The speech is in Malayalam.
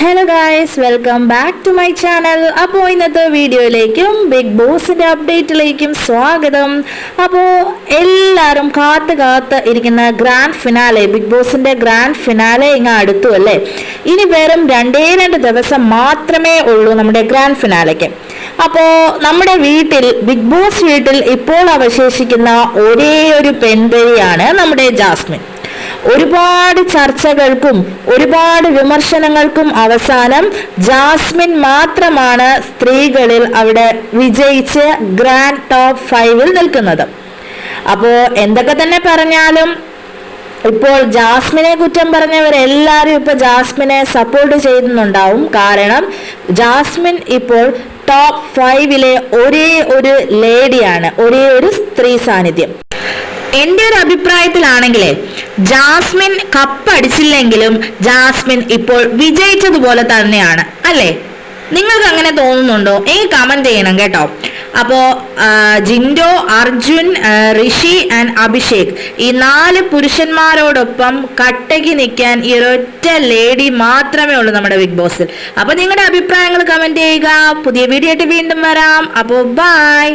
Hello guys welcome back to my channel അപ്പോൾ ഇന്നത്തെ വീഡിയോയിലേക്കും ബിഗ് ബോസിന്റെ അപ്ഡേറ്റിലേക്കും സ്വാഗതം. അപ്പോൾ എല്ലാവരും കാത്ത് കാത്ത് ഇരിക്കുന്ന ഗ്രാൻഡ് ഫിനാലെ ബിഗ് ബോസിന്റെ ഗ്രാൻഡ് ഫിനാലെ ഇങ്ങ് അടുത്തു അല്ലേ? ഇനി വെറും രണ്ടേ രണ്ട് ദിവസം മാത്രമേ ഉള്ളൂ നമ്മുടെ ഗ്രാൻഡ് ഫിനാലയ്ക്ക് അപ്പോൾ നമ്മുടെ വീട്ടിൽ ബിഗ് ബോസ് വീട്ടിൽ ഇപ്പോൾ അവശേഷിക്കുന്ന ഒരേ ഒരു പെൺപെരിയാണ് നമ്മുടെ ജാസ്മിൻ. ഒരുപാട് ചർച്ചകൾക്കും ഒരുപാട് വിമർശനങ്ങൾക്കും അവസാനം ജാസ്മിൻ മാത്രമാണ് സ്ത്രീകളിൽ അവിടെ വിജയിച്ച് ഗ്രാൻഡ് ടോപ്പ് ഫൈവിൽ നിൽക്കുന്നത്. അപ്പോൾ എന്തൊക്കെ തന്നെ പറഞ്ഞാലും ഇപ്പോൾ ജാസ്മിനെ കുറ്റം പറഞ്ഞവരെല്ലാവരും ഇപ്പോൾ ജാസ്മിനെ സപ്പോർട്ട് ചെയ്യുന്നുണ്ടാവും. കാരണം ജാസ്മിൻ ഇപ്പോൾ ടോപ്പ് ഫൈവിലെ ഒരേ ഒരു ലേഡിയാണ് ഒരേ ഒരു സ്ത്രീ സാന്നിധ്യം. എന്റെ ഒരു അഭിപ്രായത്തിലാണെങ്കിലേ ജാസ്മിൻ കപ്പടിച്ചില്ലെങ്കിലും ജാസ്മിൻ ഇപ്പോൾ വിജയിച്ചതുപോലെ തന്നെയാണ് അല്ലേ? നിങ്ങൾക്ക് അങ്ങനെ തോന്നുന്നുണ്ടോ? ഈ കമന്റ് ചെയ്യണം കേട്ടോ. അപ്പോ ജിൻഡോ അർജുൻ ഋഷി ആൻഡ് അഭിഷേക് ഈ നാല് പുരുഷന്മാരോടൊപ്പം കട്ടയ്ക്ക് നിൽക്കാൻ ഈ ഒരൊറ്റ ലേഡി മാത്രമേ ഉള്ളൂ നമ്മുടെ ബിഗ് ബോസിൽ അപ്പോൾ നിങ്ങളുടെ അഭിപ്രായങ്ങൾ കമന്റ് ചെയ്യുക. പുതിയ വീഡിയോ ആയിട്ട് വീണ്ടും വരാം. അപ്പോൾ ബൈ